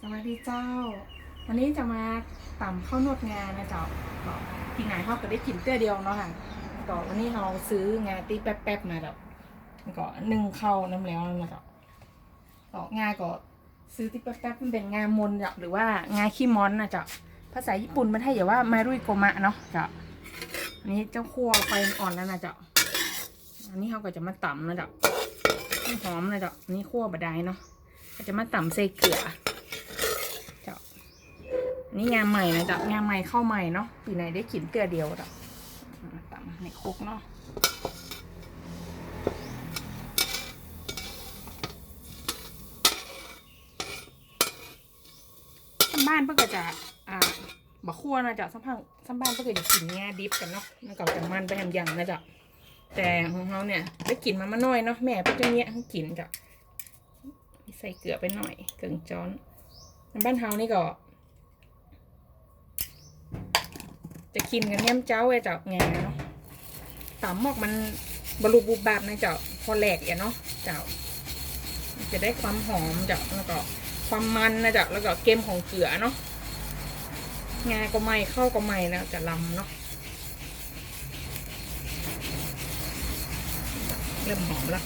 สวัสดีเจ้า วันนี้จะมาต่ำข้าวนวดงานนะเจ้าทีไหนเขาก็ได้กินเตื้อเดียวเนาะค่ะก็วันนี้เราซื้องานตีแป๊บๆมาเจ้าก็นึ่งข้าวน้ำแล้วนะเจ้าก็งาก็ซื้อตีแป๊บๆมันเป็นงามนเจ้าหรือว่างาขี้มอนนะเจ้าภาษาญี่ปุ่นมันให้อย่าว่ามารุยโกมะเนาะเจ้าอันนี้เจ้าคั่วไฟอ่อนแล้วนะเจ้าอันนี้เขาก็จะมาต่ำนะเจ้าหอมนะเจ้าอันนี้คั่วบะไดเนาะก็จะมาต่ำใส่เกลือ นี่งานใหม่นะจ๊ะงานใหม่เข้าใหม่เนาะปีไหนได้กินเกลือเดียวจ้ะอ่าตำในคุกเนาะบ้านเพื่อจะอ่าบะคั่วนะจ๊ะสัมพังสัมบ้านเพื่อจะกินงาดิบกันเนาะมันก็จะมันไปแฮมยังนะจ๊ะแต่ของเขาเนี่ยได้กินมามาน่อยเนาะแม่เพื่อจะเนี้ยให้กินจ้ะใส่เกลือไปหน่อยเกลือจ้อนบ้านเฮานี่ก็ จะกินกันแง้มเจ้าไอ้เจ้าแงเนาะตำหมอกมันบรุบูบาบนะเจ้าพอแหลกอย่าเนาะเจ้า จะได้ความหอมเจ้าแล้วก็ความมันนะเจ้าแล้วก็เกมของเกลือเนาะงาก็ไม่เข้าก็ไม่แล้วจะลำเนาะเริ่มหอมล้ว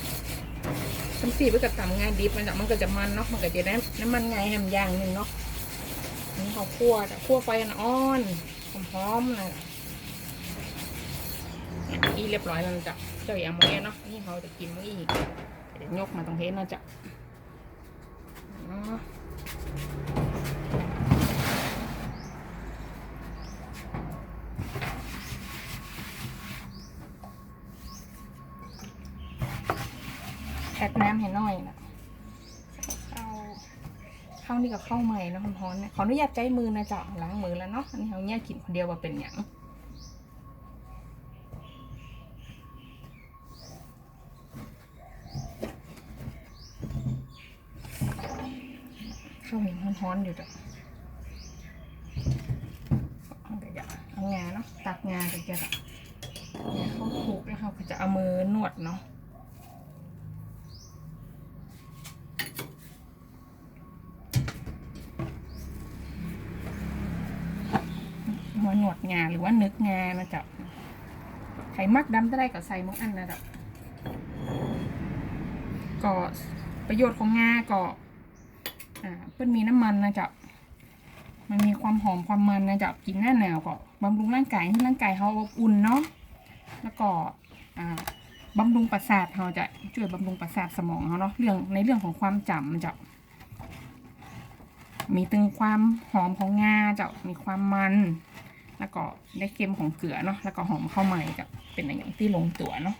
ทั้งสี่เพื่อกับตำงานดิบมันจะมันก็จะมันเนาะมันก็จะได้น้ำมันไงแฮมอย่างหนึ่งเนาะอันนี้เขาคั่วแต่คั่วไฟอ่อน หอมๆนะอีเรียบร้อยแล้วจ๊ะเจ้าอย่างเมื้อเนาะนี่เขาจะกินเมื้ออีกเดี๋ยวยกมาตรงเทสเนะจ๊ะแพ็คน้ำให้น่อยนะ ข้าวนี่กับข้าวใหม่นะคุณพรเนี่ยขออนุญาตใจมือนะจ๊ะล้างมือแล้วเนาะอันนี้เขาเนี่ยกินคนเดียวว่าเป็นอย่างข้าวเห็นร้อนๆอยู่จ้ะเอาก็จะเอางาเนาะตักงาไปจะแบบเนี่ยเขาคลุกแล้วเขาก็จะเอามือนวดเนาะ หัวหนวดงาหรือว่านึกงานะจ๊ะไข่มักดำได้ก็ใส่มุกอันนะจ๊ะก็ประโยชน์ของงาก็อ่าเพิ่นมีน้ำมันนะจ๊ะมันมีความหอมความมันนะจ๊ะกินหน้าหนาวก็บำรุงร่างกายให้ร่างกายเขาอบอุ่นเนาะแล้วก็อ่าบำรุงประสาทเขาจะช่วยบำรุงประสาทสมองเขาเนาะเรื่องในเรื่องของความจำมันจะมีตึงความหอมของงาจะมีความมัน แล้วก็ได้เค็มของเกลือเนาะแล้วก็หอมข้าวใหม่จะเป็นอย่างที่ลงตัวเนาะ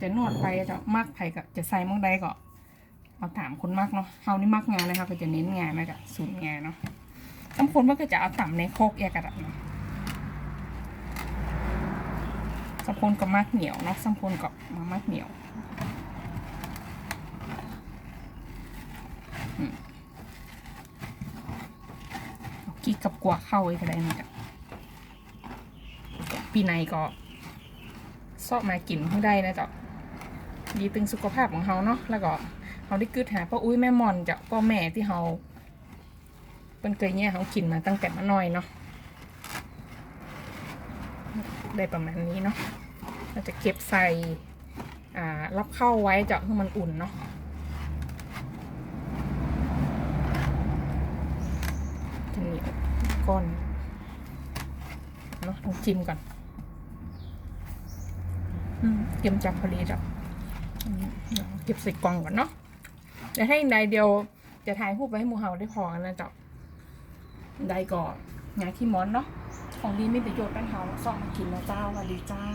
จะนวดไปจะมากไผ่ก็จะใส่มังใดก็เอาถามคนมากเนาะเฮานี่มักงานนะคะก็จะเน้นงานนะจ๊ะสูตรงานเนาะบางคนมันก็จะเอาต่ำในโคกแยกกระดับเนาะสมพนก็มักเหนียวเนาะสมพนก็มามักเหนียว อืมเอา กับกัวเข้าไว้ก็ได้นะจ๊ะปีในก็ซอกมากินให้ได้นะจ๊ะดีตึงสุขภาพของเขาเนาะแล้วก็เขาได้กึดหาพ่ออุ้ยแม่มอนจากพ่อแม่ที่เขาเป็นเคยเนี่ยเขากินมาตั้งแต่มาน้อยเนาะได้ประมาณนี้เนาะเราจะเก็บใส่อ่ารับเข้าไว้จะให้มันอุ่นเนาะเหนียว ก้อนเนาะลองชิมก่อนอืมเก็บจากพอดีจ้ะอืมเก็บใส่กล่องก่อนเนาะจะให้นายเดียวจะถ่ายรูปไว้ให้หมูเห่าได้พอกันนะจ๊ะได้ก่อนงานขี้มอนเนาะของดีไม่ประโยชน์กันเฮาซ่อมากินนะเจ้าสวัสดีเจ้า